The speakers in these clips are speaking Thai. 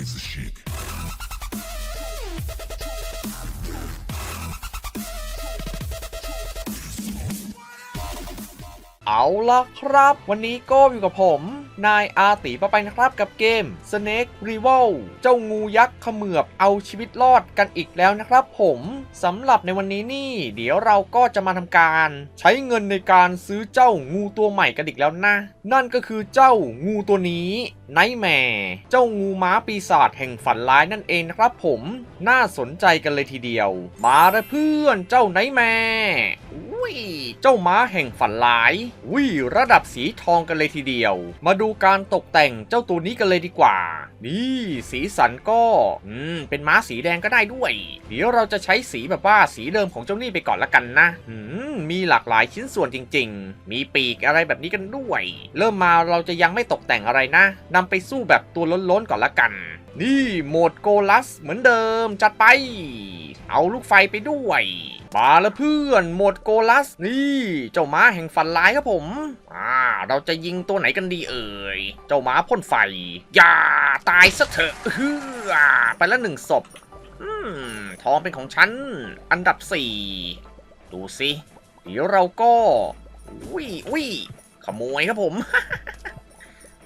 crazy chic. เอาละครับ วันนี้ก็อยู่กับผม นายอาติปะไปนะครับกับเกม Snake Rival เจ้างูยักษ์เขมือบเอาชีวิตรอดกันอีกแล้วนะครับผมสำหรับในวันนี้นี่ เดี๋ยวเราก็จะมาทำการ ใช้เงินในการซื้อเจ้างูตัวใหม่กันอีกแล้วนะ นั่นก็คือเจ้างูตัวนี้ ไนแมร์เจ้างูม้าปีศาจแห่งฝันร้ายนั่นเองนะครับผมน่าสนใจกันเลยทีเดียว มาเลยเพื่อนเจ้าไนแมร์อุ้ยเจ้าม้าแห่งฝันร้ายอุ้ยระดับสีทองกันเลยทีเดียว มาดูการตกแต่งเจ้าตัวนี้กันเลยดีกว่า นี่สีสันก็ อืม เป็นม้าสีแดงก็ได้ด้วย เดี๋ยวเราจะใช้สีแบบว่าสีเดิมของเจ้านี่ไปก่อนละกันนะ อืม มีหลากหลายชิ้นส่วนจริง ๆ มีปีกอะไรแบบนี้กันด้วย เริ่มมาเราจะยังไม่ตกแต่งอะไรนะนำไปสู้แบบตัวล้นๆก่อนละกัน นี่โหมดโกลัสเหมือนเดิมจัดไป เอาลูกไฟไปด้วยมาแล้วเพื่อนโหมดโกลัสนี่เจ้าม้าแห่งฝันร้ายครับผม อ่า เราจะยิงตัวไหนกันดีเอ่ย เจ้าม้าพ่นไฟ อย่าตายซะเถอะเฮือไปแล้วหนึ่งศพ อืมทองเป็นของฉัน อันดับสี่ ดูสิ เดี๋ยวเราก็อุ้ยอุ้ยขโมยครับผม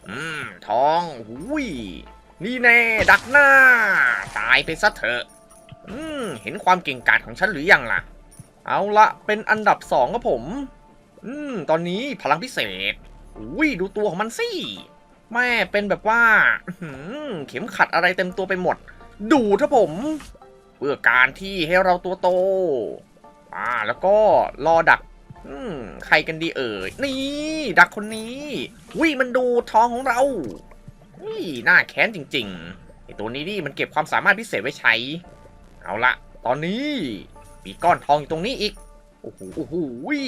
อืมทองอุ้ยนี่แน่ดักหน้า ตายไปซะเถอะ อืมเห็นความเก่งกาจของฉันหรือยังล่ะ เอาละเป็นอันดับสองครับผม อืมตอนนี้พลังพิเศษอุ้ยดูตัวของมันสิแม่เป็นแบบว่าอื้อหือเข็มขัดอะไรเต็มตัวไปหมด ดูดครับผม เพื่อการที่ให้เราตัวโต อ่า แล้วก็รอดักอืมใครกันดีเอ่ย นี่ ดักคนนี้วิมันดูทองของเราวิน่าแค้นจริงๆไอตัวนี้นี่มันเก็บความสามารถพิเศษไว้ใช้ เอาละ ตอนนี้มีก้อนทองอยู่ตรงนี้อีก โอ้โหโอ้โหวิ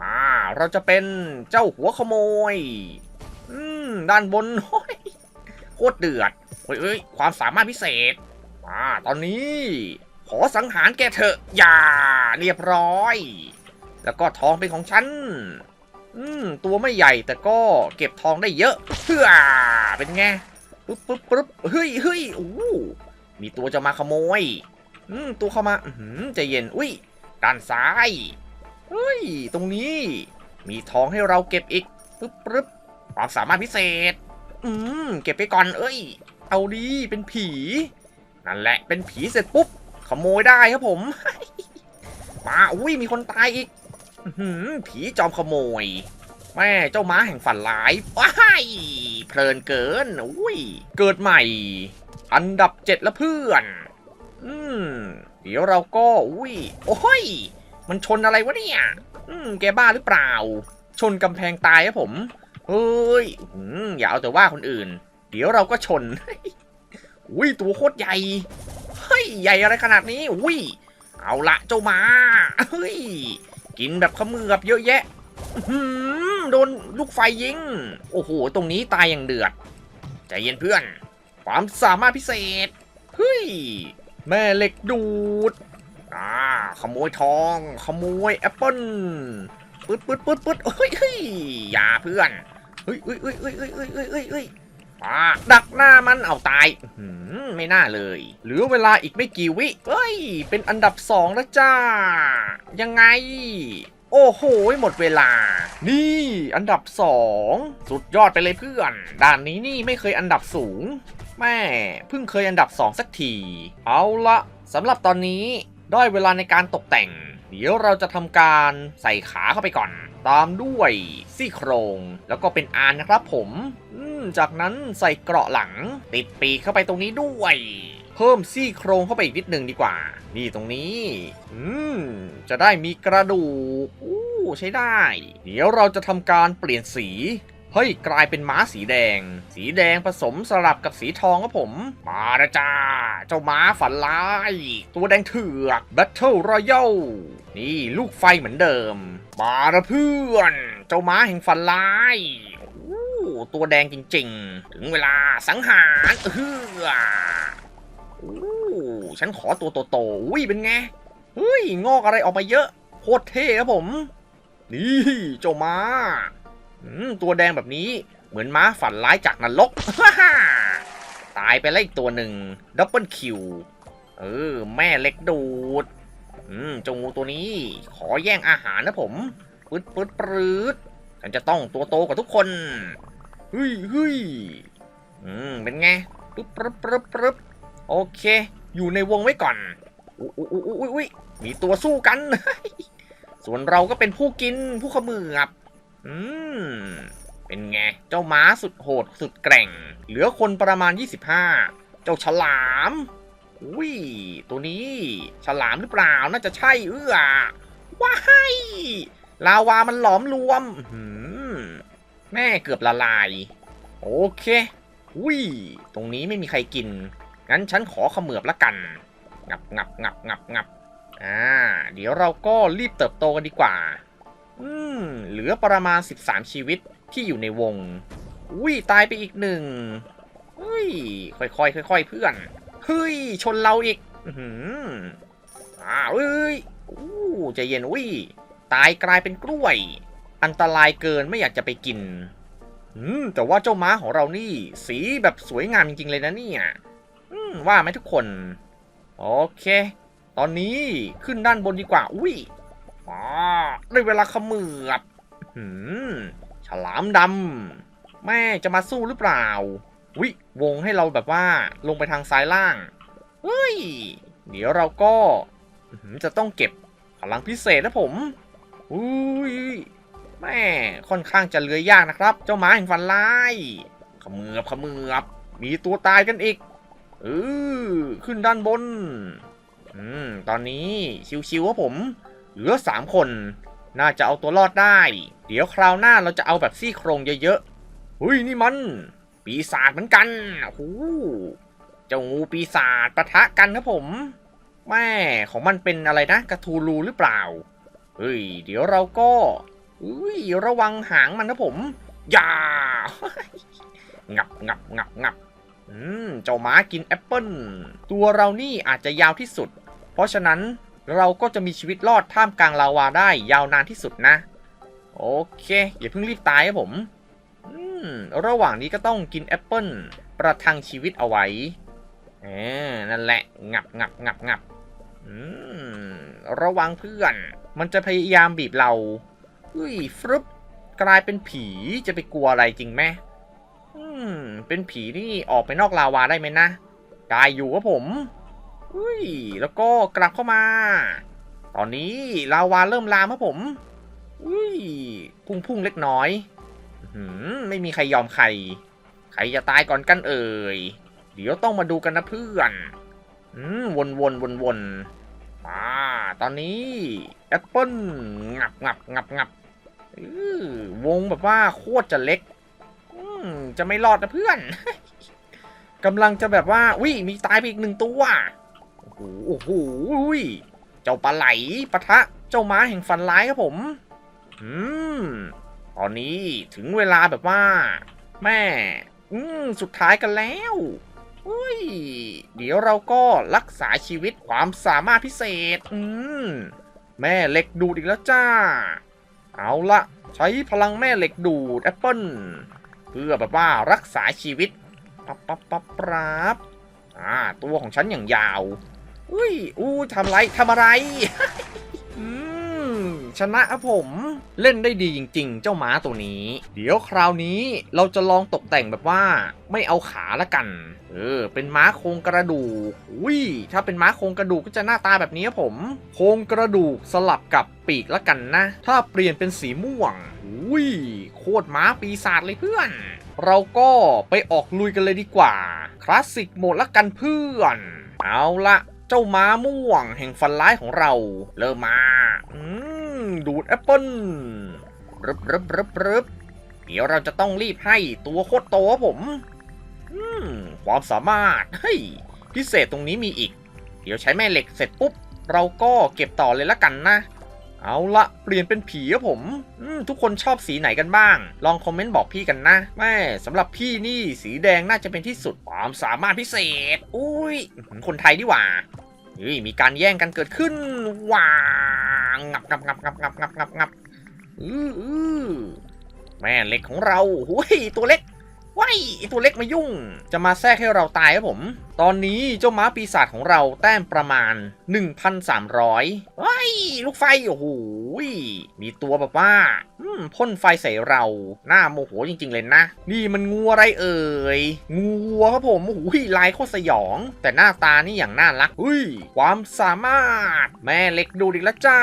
อ่า เราจะเป็นเจ้าหัวขโมย อืม ด้านบนโอ้ยโคตรเดือดเฮ้ยเฮ้ยความสามารถพิเศษ อ่า ตอนนี้ ขอสังหารแกเถอะ อย่าเรียบร้อย แล้วก็ทองเป็นของฉัน อืม ตัวไม่ใหญ่แต่ก็เก็บทองได้เยอะเพื่อเป็นไงปึ๊บปึ๊บปึ๊บเฮ้ยเฮ้ยโอ้โหมีตัวจะมาขโมย อืม ตัวเข้ามา อืมใจเย็น อุ้ย ด้านซ้ายเฮ้ย ตรงนี้ มีทองให้เราเก็บอีกปึ๊บปึ๊บความสามารถพิเศษ อืม เก็บไปก่อน เอ้ย เอาดี เป็นผี นั่นแหละ เป็นผีเสร็จปุ๊บ ขโมยได้ครับผม มาอุ้ยมีคนตายอีกผีจอมขโมย แม่เจ้าม้าแห่งฝันร้ายว้ายเพลินเกินอุ้ยเกิดใหม่ อันดับเจ็ดแล้วเพื่อน อืมเดี๋ยวเราก็อุ้ยโอ้ย มันชนอะไรวะเนี่ย อืมแกบ้าหรือเปล่า ชนกำแพงตายครับผมเฮ้ยอืมอย่าเอาแต่ว่าคนอื่น เดี๋ยวเราก็ชน อุ้ยตัวโคตรใหญ่ เฮ้ย ใหญ่อะไรขนาดนี้อุ้ยเอาละเจ้ามาเฮ้ยกินแบบขมือบเยอะแยะโดนลูกไฟยิง โอ้โห ตรงนี้ตายอย่างเดือด ใจเย็นเพื่อน ความสามารถพิเศษ เฮ้ย แม่เหล็กดูด อ่า ขโมยทอง ขโมยแอปเปิ้ลปึ๊ดปึ๊ดปึ๊ดปึ๊ดเฮ้ยอย่าเพื่อน เฮ้ยเฮ้ยเฮ้ยเฮ้ยเฮ้ยเฮ้ยเฮ้ย ดักหน้ามันเอาตายไม่น่าเลยเหลือเวลาอีกไม่กี่วิเฮ้ย เป็นอันดับสองแล้วจ้า ยังไง โอ้โห หมดเวลา นี่อันดับสองสุดยอดไปเลยเพื่อน ด่านนี้นี่ไม่เคยอันดับสูง แม่เพิ่งเคยอันดับสองสักที เอาละสำหรับตอนนี้ได้เวลาในการตกแต่ง เดี๋ยวเราจะทำการใส่ขาเข้าไปก่อน ตามด้วยซี่โครง แล้วก็เป็นอานนะครับผม จากนั้นใส่เกราะหลัง ติดปีกเข้าไปตรงนี้ด้วย เพิ่มซี่โครงเข้าไปอีกนิดหนึ่งดีกว่า นี่ตรงนี้ อืม จะได้มีกระดูกอู้ใช้ได้ เดี๋ยวเราจะทำการเปลี่ยนสีเฮ้ยกลายเป็นม้าสีแดง สีแดงผสมสลับกับสีทองครับผม มาละจ้า เจ้าม้าฝันร้าย ตัวแดงเถือก Battle Royale นี่ลูกไฟเหมือนเดิม มาละเพื่อน เจ้าม้าแห่งฝันร้าย ตัวแดงจริง ๆ ถึงเวลาสังหารเอออู้ฉันขอตัวโตๆอุ้ยเป็นไงเฮ้ยงอกอะไรออกมาเยอะโคตรเท่ครับผม นี่เจ้าม้าตัวแดงแบบนี้เหมือนม้าฝันร้ายจากนรกตายไปแล้วอีกตัวหนึ่งดับเบิลคิวเออ แม่เล็กดูด อืมเจางูตัวนี้ ขอแย่งอาหารนะผมปืดปืดปืดฉันจะต้องตัวโตกว่าทุกคน เฮ้ยเฮ้ยอืม เป็นไงปึ๊บปึ๊บปึ๊บปึ๊บโอเค อยู่ในวงไว้ก่อนอุ้ยอุ้ยอุ้ยอุ้ยมีตัวสู้กัน ส่วนเราก็เป็นผู้กินผู้ขมือบอืม เป็นไง เจ้าม้าสุดโหดสุดแกร่ง เหลือคนประมาณ 25 เจ้าฉลามอุ้ย ตัวนี้ฉลามหรือเปล่า น่าจะใช่เอื้อว้ายลาวามันหลอมรวม อื้อหือ แม่เกือบละลาย โอเคอุ้ยตรงนี้ไม่มีใครกิน งั้นฉันขอขมือบละกัน งับงับงับงับงับอ่า เดี๋ยวเราก็รีบเติบโตกันดีกว่า อืม เหลือประมาณ 13 ชีวิตที่อยู่ในวง อุ้ย ตายไปอีกหนึ่งเฮ้ย ค่อยๆค่อยๆเพื่อน เฮ้ย ชนเราอีก อือหืออ้าวเอ้ย อู้ใจเย็นอุ้ย ตายกลายเป็นกล้วย อันตรายเกินไม่อยากจะไปกิน อืม แต่ว่าเจ้าม้าของเรานี่ สีแบบสวยงามจริงๆเลยนะเนี่ยอืมว่าไหมทุกคน โอเค ตอนนี้ขึ้นด้านบนดีกว่า อุ้ยอ๋อได้เวลาขมือบหืมฉลามดำแม่จะมาสู้หรือเปล่า วิวงให้เราแบบว่าลงไปทางซ้ายล่างเฮ้ย เดี๋ยวเราก็จะต้องเก็บพลังพิเศษนะผมอุ้ย แม่ค่อนข้างจะเลื้อยยากนะครับ เจ้าหมาแห่งฟันลายขมือบขมือบมีตัวตายกันอีกเออขึ้นด้านบน อืม ตอนนี้ชิวๆครับผม เหลือสามคน น่าจะเอาตัวรอดได้ เดี๋ยวคราวหน้าเราจะเอาแบบซี่โครงเยอะๆเฮ้ยนี่มัน ปีศาจเหมือนกันโอ้โหเจ้างูปีศาจปะทะกันครับผมแม่ของมันเป็นอะไรนะกระทูลูหรือเปล่า เฮ้ย เดี๋ยวเราก็ อุ้ยระวังหางมันนะผม อย่า งับงับงับงับอืมเจ้าม้ากินแอปเปิ้ลตัวเรานี่อาจจะยาวที่สุด เพราะฉะนั้นเราก็จะมีชีวิตรอดท่ามกลางลาวาได้ยาวนานที่สุดนะ โอเคอย่าเพิ่งรีบตายครับผมอืมระหว่างนี้ก็ต้องกินแอปเปิ้ลประทังชีวิตเอาไว้อนั่นแหละ งับงับงับงับอืมระวังเพื่อน มันจะพยายามบีบเรา เฮ้ยฟรึบกลายเป็นผีจะไปกลัวอะไรจริงไหมอืม เป็นผีนี่ออกไปนอกลาวาได้ไหมนะได้อยู่ครับผมอุ้ยแล้วก็กลับเข้ามา ตอนนี้ลาวาเริ่มลามครับผมอุ้ยพุ่งพุ่งเล็กน้อยอื้อหือไม่มีใครยอมใคร ใครจะตายก่อนกันเอ่ย เดี๋ยวต้องมาดูกันนะเพื่อนอืมวนวนวนวนอ่าตอนนี้แอปเปิ้ลงับงับงับงับ วงแบบว่าโคตรจะเล็กจะไม่รอดนะเพื่อนกำลังจะแบบว่าวิมีตายไปอีกหนึ่งตัวโอ้โหโอ้โหเจ้าปลาไหลปะทะ เจ้าม้าแห่งฟันร้ายครับผม อืม ตอนนี้ถึงเวลาแบบว่า แม่ อืม สุดท้ายกันแล้วอุ้ย เดี๋ยวเราก็รักษาชีวิตความสามารถพิเศษ อืม แม่เหล็กดูดอีกแล้วจ้า เอาละใช้พลังแม่เหล็กดูดแอปเปิลเพื่อแบบว่ารักษาชีวิตปั๊บปั๊บปั๊บปั๊บอ่าตัวของฉันอย่างยาว อุ้ยอู้ทำไรทำอะไร ชนะครับผมเล่นได้ดีจริง ๆ เจ้าม้าตัวนี้ เดี๋ยวคราวนี้เราจะลองตกแต่งแบบว่าไม่เอาขาละกัน เออ เป็นม้าโครงกระดูกอุ้ยถ้าเป็นม้าโครงกระดูกก็จะหน้าตาแบบนี้ครับผม โครงกระดูกสลับกับปีกละกันนะ ถ้าเปลี่ยนเป็นสีม่วงอุ้ยโคตรม้าปีศาจเลยเพื่อน เราก็ไปออกลุยกันเลยดีกว่า คลาสสิกโหมดละกันเพื่อน เอาละเจ้าม้าม่วงแห่งฟันร้ายของเรา เริ่มมา ดูดแอปเปิ้ลรึบรึบรึบรึบเดี๋ยวเราจะต้องรีบให้ตัวโคตรโตครับผมอืมความสามารถเฮ้ยพิเศษตรงนี้มีอีก เดี๋ยวใช้แม่เหล็กเสร็จปุ๊บ เราก็เก็บต่อเลยละกันนะ เอาละเปลี่ยนเป็นผีครับผมมทุกคนชอบสีไหนกันบ้าง ลองคอมเมนต์บอกพี่กันนะแม่สำหรับพี่นี่สีแดงน่าจะเป็นที่สุดความสามารถพิเศษ อุ้ยคนไทยดีหว่าเฮ้ยมีการแย่งกันเกิดขึ้นว้า งงับงับงับงับงับงับงับงับอืออือแม่เหล็กของเราหุยตัวเล็ก ว้ายไอตัวเล็กมายุ่ง จะมาแทรกให้เราตายครับผม ตอนนี้เจ้าม้าปีศาจของเราแต้มประมาณ 1,300ว้ายลูกไฟ โอ้โหมีตัวแบบว่าพ่นไฟใส่เราหน้าโมโหจริง ๆ เลยนะ นี่มันงูอะไรเอ่ย งูวัวครับผม โอ้โหลายโคตรสยอง แต่หน้าตานี่อย่างน่ารักอุ้ย ความสามารถ แม่เล็กดูดอีกแล้วจ้า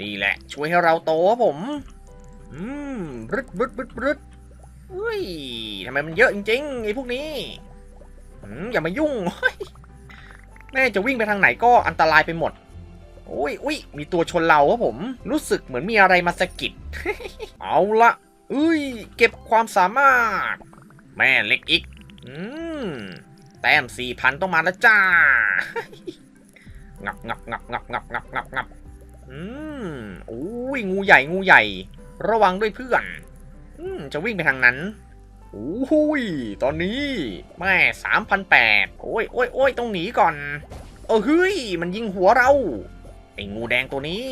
นี่แหละ ช่วยให้เราโตครับผม อืมรึดรึดรึดรึด อุ้ยทำไมมันเยอะจริงๆไอ้พวกนี้อย่ามายุ่งแม่จะวิ่งไปทางไหนก็อันตรายไปหมดโอ้ยอุ้ยมีตัวชนเราครับผม รู้สึกเหมือนมีอะไรมาสะกิด เอาละอุ้ย เก็บความสามารถ แม่เล็กอีก อืม แต้มสี่พันต้องมาแล้วจ้า งับงับงับงับงับงับงับงับอืมโอ้ยงูใหญ่งูใหญ่ ระวังด้วยเพื่อน จะวิ่งไปทางนั้นโอ้ยตอนนี้แม่สามพันแปดโอ้ยโอ้ยโอ้ยต้องหนีก่อน เออเฮ้ย มันยิงหัวเรา ไอ้งูแดงตัวนี้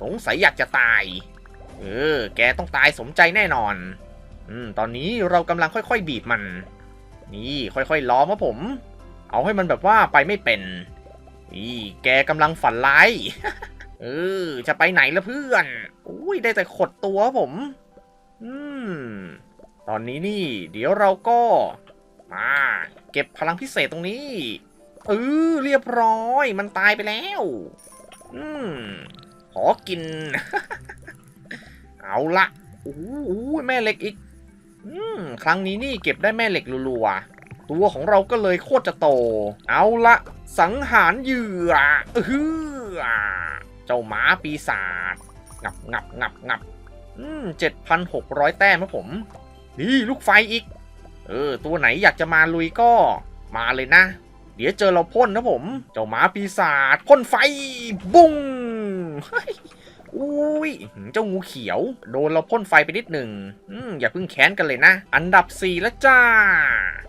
สงสัยอยากจะตาย เออ แกต้องตายสมใจแน่นอน อืม ตอนนี้เรากำลังค่อยๆบีบมัน นี่ค่อยๆล้อมครับผม เอาให้มันแบบว่าไปไม่เป็น นี่แกกำลังฝันร้าย เออ จะไปไหนละเพื่อน อุ้ยได้แต่ขดตัวผม อืม ตอนนี้นี่ เดี๋ยวเราก็มาเก็บพลังพิเศษตรงนี้ เออเรียบร้อย มันตายไปแล้ว อืม ขอกิน เอาละโอ้โหแม่เหล็กอีก อืม ครั้งนี้นี่เก็บได้แม่เหล็กรัวๆ ตัวของเราก็เลยโคตรจะโต เอาละ สังหารเหยื่อเออเจ้าหมาปีศาจ งับงับงับงับ อืมเจ็ดพันหกร้อยแต้มครับผม นี่ลูกไฟอีก เออ ตัวไหนอยากจะมาลุยก็มาเลยนะ เดี๋ยวเจอเราพ่นนะผม เจ้าหมาปีศาจพ่นไฟ บุ้งอุ้ยเจ้างูเขียว โดนเราพ่นไฟไปนิดหนึ่งอืมอย่าเพิ่งแค้นกันเลยนะ อันดับสี่แล้วจ้า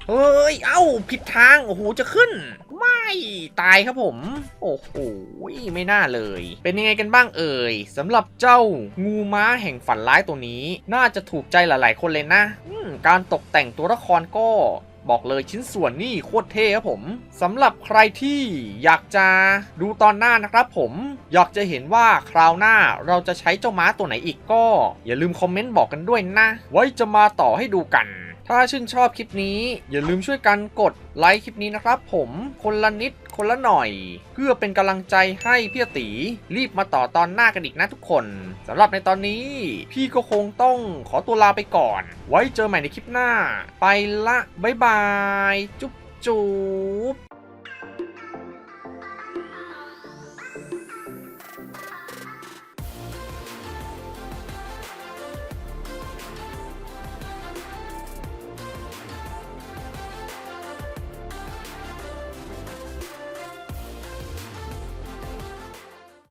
เฮ้ย เอ้า ผิดทาง โอ้โห จะขึ้น ตายครับผม โอ้โหไม่น่าเลย เป็นยังไงกันบ้างเอ่ยสำหรับเจ้างูม้าแห่งฝันร้ายตัวนี้ น่าจะถูกใจหลาย ๆ คนเลยนะการตกแต่งตัวละครก็บอกเลยชิ้นส่วนนี่โคตรเท่ครับผมสำหรับใครที่อยากจะดูตอนหน้านะครับผม อยากจะเห็นว่าคราวหน้าเราจะใช้เจ้าม้าตัวไหนอีกก็ อย่าลืมคอมเมนต์บอกกันด้วยนะ ไว้จะมาต่อให้ดูกัน ถ้าชื่นชอบคลิปนี้ อย่าลืมช่วยกันกดไลค์คลิปนี้นะครับผมคนละนิดคนละหน่อย เพื่อเป็นกำลังใจให้พี่ตีรีบมาต่อตอนหน้ากันอีกนะทุกคนสำหรับในตอนนี้ พี่ก็คงต้องขอตัวลาไปก่อน ไว้เจอใหม่ในคลิปหน้า ไปละบ๊ายบาย จุ๊บจุ๊บ